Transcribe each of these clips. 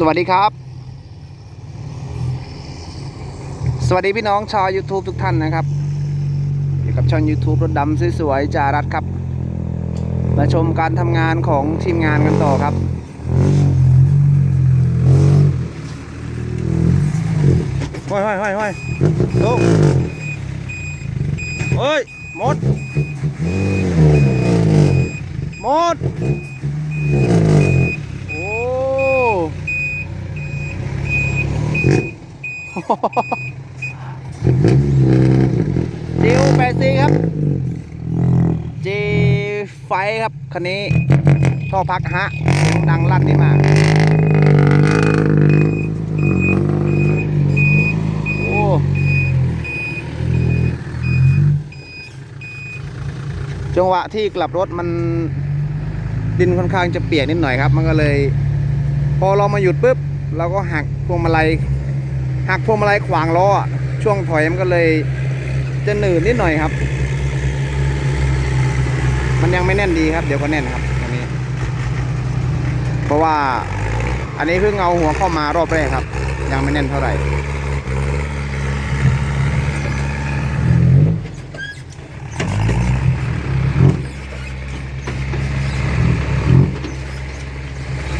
สวัสดีครับ สวัสดีพี่น้องชาว YouTube ทุกท่านนะครับอยู่กับช่อง YouTube รถดำสวยๆจารัดครับ มาชมการทำงานของทีมงานกันต่อครับ ห้อยห้อยห้อยห้อยลูกเฮ้ยหมดหมด โอ้ จิวแปดซีครับจีไฟครับ คันนี้ท่อพักฮะดังลั่นนี่มากโอ้จังหวะที่กลับรถมันดินค่อนข้างจะเปียกนิดหน่อยครับ มันก็เลย พอเรามาหยุดปุ๊บ เราก็หักพวงมาลัย หักพวงมาลัยขวางล้ออะช่วงถอยมันก็เลยจะหนืดนิดหน่อยครับ มันยังไม่แน่นดีครับ เดี๋ยวก็แน่นครับอันนี้ เพราะว่าอันนี้เพิ่งเอาหัวเข้ามารอบแรกครับ ยังไม่แน่นเท่าไหร่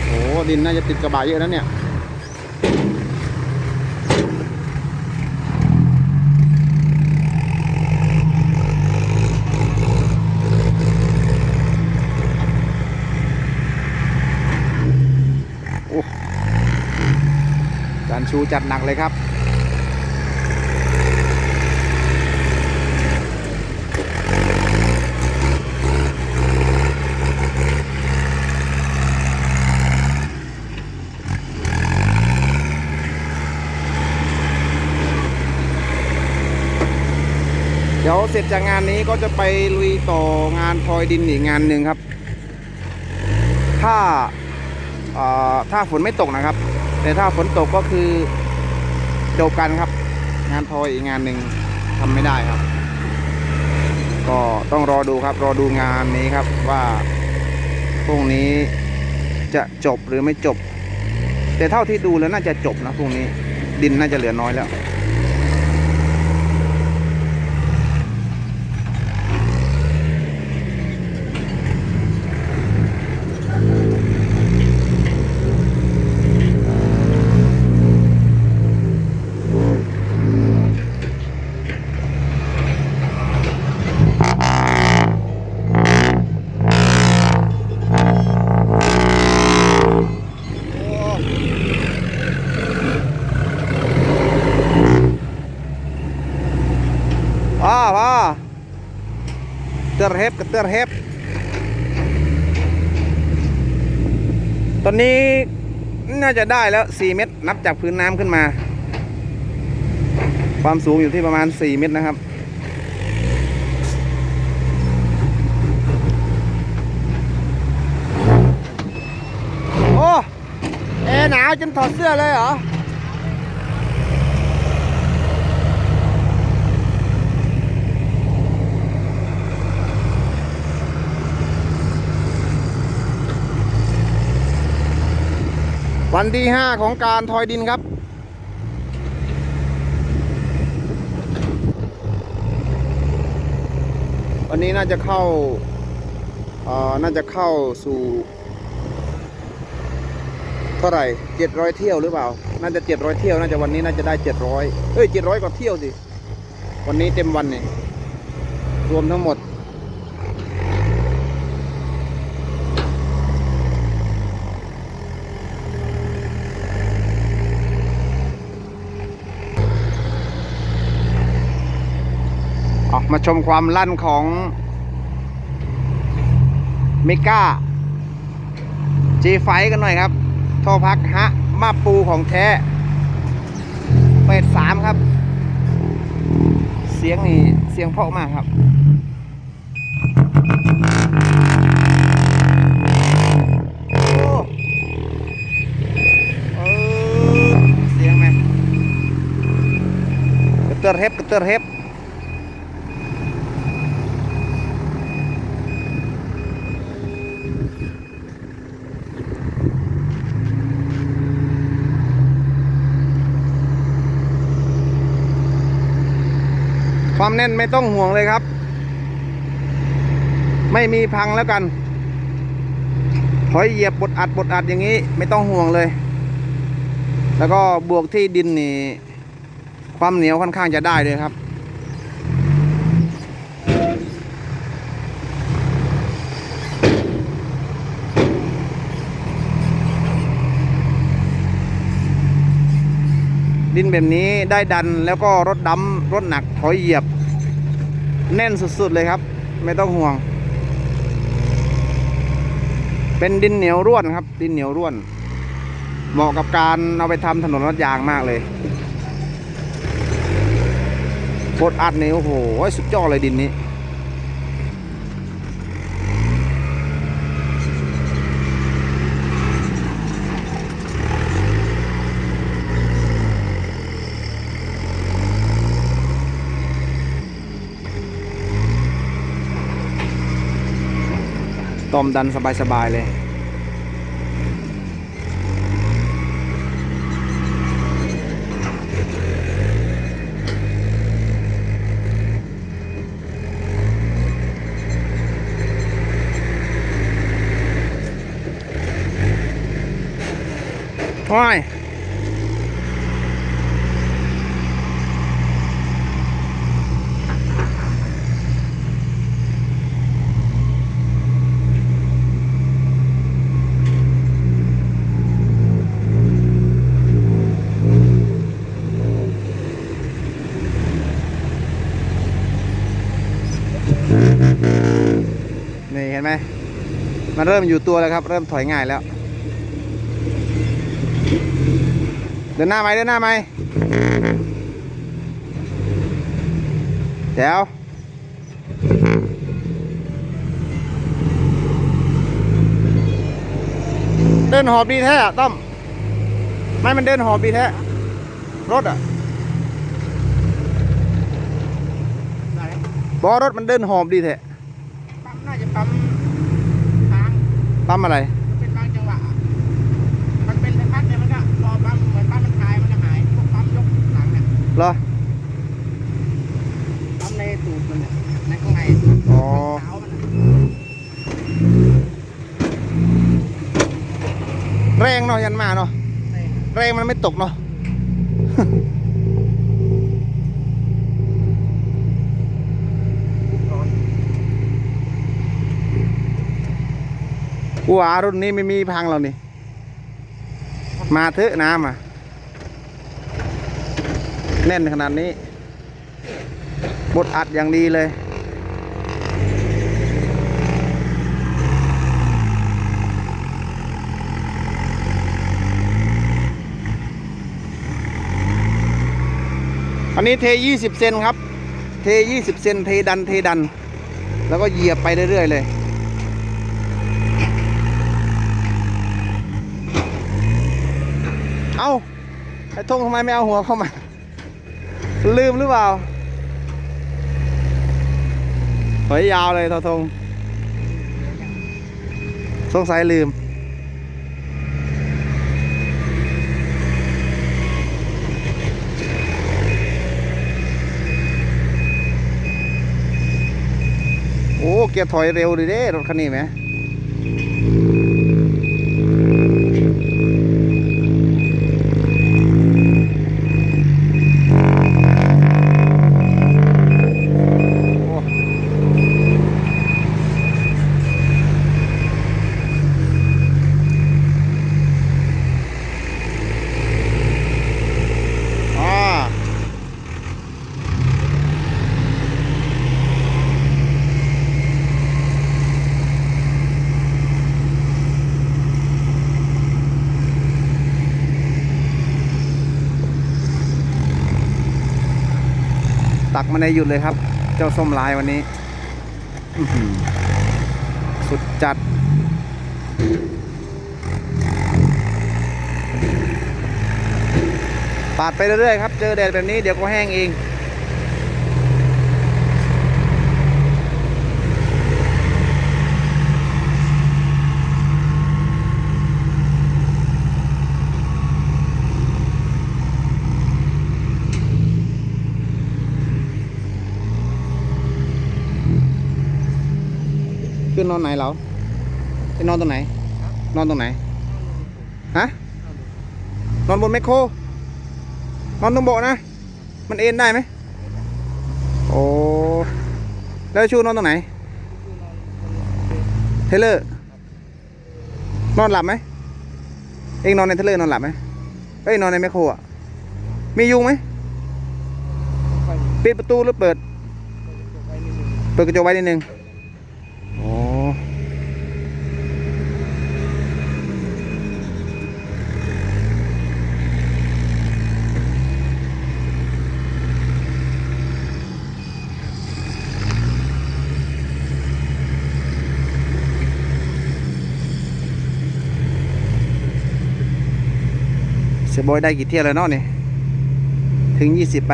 โอ้ดินน่าจะติดกระบะเยอะนะเนี่ย โอ้ จัดหนักเลยครับ เดี๋ยวเสร็จจากงานนี้ก็จะไปลุยต่องานทอยดินอีกงานหนึ่งครับ ถ้าถ้าฝนไม่ตกนะครับ แต่ถ้าฝนตกก็คือจบกันครับ งานทอยอีกงานหนึ่งทำไม่ได้ครับ ก็ต้องรอดูครับ รอดูงานนี้ครับว่าพรุ่งนี้จะจบหรือไม่จบ แต่เท่าที่ดูแล้วน่าจะจบนะพรุ่งนี้ ดินน่าจะเหลือน้อยแล้ว พ่อพ่อ เตือร์เฮฟกับเตือร์เฮฟตอนนี้น่าจะได้แล้ว 4 เมตร นับจากพื้นน้ำขึ้นมา ความสูงอยู่ที่ประมาณ 4 เมตรนะครับ โอ้ เอหนาวจนถอดเสื้อเลยเหรอ วันที่ 5 ของการทอยดินครับ วันนี้น่าจะเข้าเอ่อน่าจะเข้าสู่ เท่าไหร่เจ็ดร้อยเที่ยวหรือเปล่า น่าจะเจ็ดร้อยเที่ยว น่าจะวันนี้น่าจะได้เจ็ดร้อยเอ้ยเจ็ดร้อยกว่าเที่ยวสิ วันนี้เต็มวันเนี่ยรวมทั้งหมด มาชมความลั่นของเมกาจีไฟกันหน่อยครับท่อพักฮะมาปูของแท้เปิดสามครับ เสียงนี่ เสียงเพาะมากครับโอ้เออเสียงไหมกระเตอร์เฮฟกระเตอร์เฮฟ ความแน่นไม่ต้องห่วงเลยครับ ไม่มีพังแล้วกันถอยเหยียบบดอัดบดอัดอย่างนี้ ไม่ต้องห่วงเลย แล้วก็บวกที่ดินนี่ ความเหนียวค่อนข้างจะได้เลยครับ ดินแบบนี้ได้ดันแล้วก็รถดำรถหนักถอยเหยียบ แน่นสุดๆเลยครับ ไม่ต้องห่วง เป็นดินเหนียวร่วนครับ ดินเหนียวร่วน เหมาะกับการเอาไปทำถนนรถยางมากเลยบดอัดนี่โอ้โหสุดยอดเลยดินนี้ ต้มดันสบายๆเลยโอ้ย นี่เห็นไหม มันเริ่มอยู่ตัวแล้วครับ เริ่มถอยง่ายแล้ว เดินหน้าไหมเดินหน้าไหมแถวเดินหอบดีแท้อะต้อมไม่มันเดินหอบดีแท้รถอะ ไหน บอกว่ารถมันเดินหอบดีแท้ปั๊มน่าจะปั๊มทางปั๊มอะไร มันเป็นบางจังหวะอะมันเป็นพักๆเนี่ยมันก็พอปั๊มเหมือนปั๊มมันคลายมันก็หายพวกปั๊มยกหลังเนี่ยเหรอ ปั๊มในตูดมันเนี่ยในข้างในอ๋อ เท้ามันอะแรงเนาะยันมาเนาะใช่แรงมันไม่ตกเนาะ กูว่ารุ่นนี้ไม่มีพังแล้วนี่ มาเถอะน้ำอะ แน่นขนาดนี้ บดอัดอย่างดีเลยอันนี้เท 20 เซนครับ เท 20 เซน เทดัน เทดัน แล้วก็เหยียบไปเรื่อย ๆ เลย เอาไอ้ทงทำไมไม่เอาหัวเข้ามา ลืมหรือเปล่าหอยยาวเลยทอทง สงสัยลืม โอ้ เกียร์ถอยเร็วดีเด้รถคันนี้ไหม โอ้อ่า ตักมาในหยุดเลยครับ เจ้าส้มลายวันนี้ สุดจัด ปาดไปเรื่อยๆครับ เจอแดดแบบนี้เดี๋ยวก็แห้งเอง นอนไหนเหรอไปนอนตรงไหน นอนตรงไหน ฮะ นอนบนแมคโคร นอนตรงเบาะนะ มันเอ็นได้ไหม โอ้ แล้วชูนอนตรงไหน เทเลอร์ นอนหลับไหม เองนอนในเทเลอร์นอนหลับไหมเอ้ยนอนในแมคโครอะ มียุงไหมปิดประตูหรือเปิด เปิดกระจกไว้นิดนึง เสียบอยได้กี่เที่ยวแล้วเนาะนี่ ถึงยี่สิบไป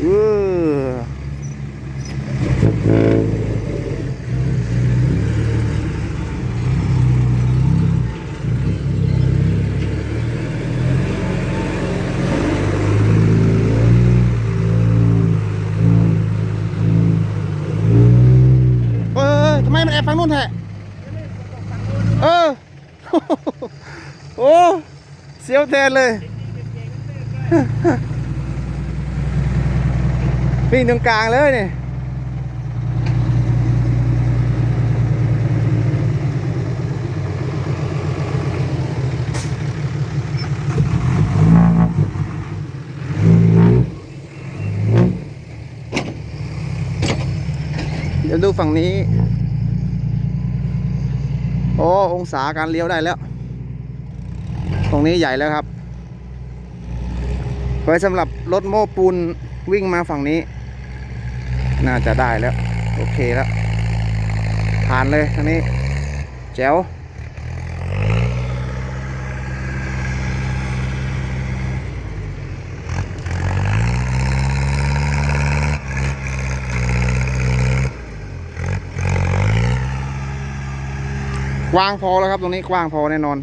เออเออทำไมมั นแอบฟังนู่นแท้เออ โอ้เสียวแทนเลยวิ่งตรงกลางเลยนี่เดี๋ยวดูฝั่งนี้ โอ้องศาการเลี้ยวได้แล้ว ตรงนี้ใหญ่แล้วครับ ไว้สำหรับรถโม้ปูนวิ่งมาฝั่งนี้ น่าจะได้แล้ว โอเคแล้ว ผ่านเลยทางนี้แจ๋ว ว้างพอแล้วครับ ตรงนี้กว้างพอแน่นอน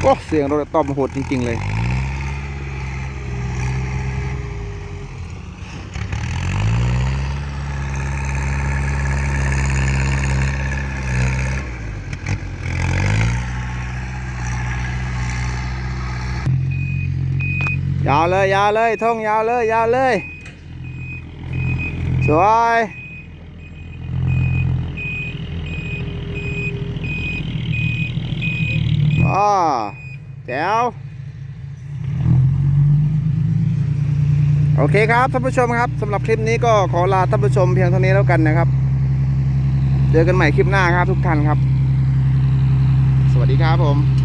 โอ้ เสียงรถต้อมโหดจริง ๆ เลย ยาวเลยยาวเลยท่องยาวเลยยาวเลย สวยอ๋อแจ๋วโอเคครับท่านผู้ชมครับสำหรับคลิปนี้ก็ขอลาท่านผู้ชมเพียงเท่านี้แล้วกันนะครับ เจอกันใหม่คลิปหน้าครับทุกท่านครับ สวัสดีครับผม